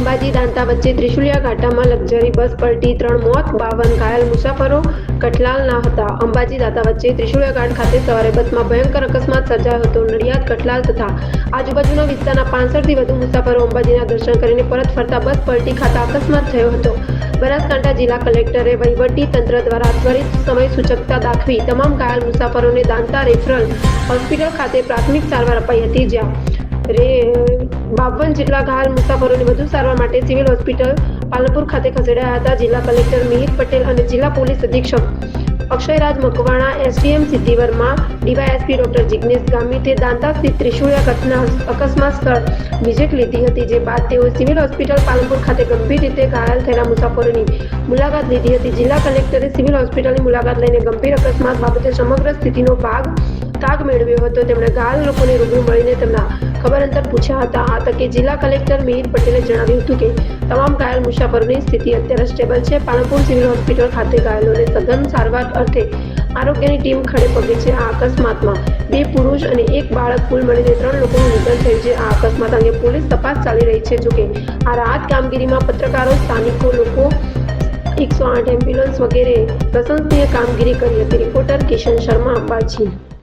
અંબાજી દાંતા વચ્ચે Trishuliya ઘાટામાં luxury bus પલટી, ત્રણ મોત, બાવન ઘાયલ મુસાફરો કઠલાલના હતા. અંબાજી દાંતા વચ્ચે ત્રિશુલિયા ઘાટ ખાતે સવારે બસમાં ભયંકર અકસ્માત સર્જાયો હતો. નડિયાદ, કઠલાલ તથા આજુબાજુના વિસ્તારના પાંસઠથી વધુ મુસાફરો અંબાજીના દર્શન કરીને પરત ફરતા બસ પલટી ખાતા અકસ્માત થયો હતો. બનાસકાંઠા જિલ્લા કલેક્ટરે વહીવટી તંત્ર દ્વારા ત્વરિત સમય સૂચકતા દાખવી તમામ ઘાયલ મુસાફરોને દાંતા રેફરલ હોસ્પિટલ ખાતે પ્રાથમિક સારવાર અપાઈ હતી. જ્યાં રે બાવન જેટલા ઘાયલ મુસાફરોને વધુ સારવાર માટે સિવિલ હોસ્પિટલ પાલનપુર ખાતે ખસેડાયા હતા. જિલ્લા કલેક્ટર મિહિર પટેલ અને જિલ્લા પોલીસ અધિક્ષક Akshayraj Makwana, SDM Siddhi Verma DYSP doctor Jignesh ગામિતે Danta સ્થિત ત્રિશુળિયા ઘટના અકસ્માત સ્થળ વિઝિટ લીધી હતી, જે બાદ તેઓ સિવિલ હોસ્પિટલ પાલનપુર ખાતે ગંભીર રીતે ઘાયલ થયેલા મુસાફરોની મુલાકાત લીધી હતી. જિલ્લા કલેક્ટરે સિવિલ હોસ્પિટલની મુલાકાત લઈને ગંભીર અકસ્માત બાબતે સમગ્ર સ્થિતિનો ભાગ તાગ મેળવ્યો હતો. તેમણે ઘાયલ લોકોને રૂબરૂ મળીને તેમના ખબર અંતર પૂછ્યા હતા. આ તકે જિલ્લા કલેક્ટર મિહિર પટેલે જણાવ્યું હતું કે, તમામ ઘાયલ મુસાફરોની સ્થિતિ અત્યારે સ્ટેબલ છે. પાલનપુર સિવિલ હોસ્પિટલ ખાતે ઘાયલોને સઘન સારવાર અર્થે આરોગ્યની ટીમ ખડે પગે છે. આ અકસ્માતમાં બે પુરુષ અને એક બાળક કુલ મળીને ત્રણ લોકોનું નિધન થયું છે. આ અકસ્માત અંગે પોલીસ તપાસ ચાલી રહી છે. જોકે આ રાહત કામગીરીમાં પત્રકારો, સ્થાનિકો લોકો, એકસો આઠ એમ્બ્યુલન્સ વગેરે પ્રશંસનીય કામગીરી કરી હતી. રિપોર્ટર કિશન શર્મા અંબાજી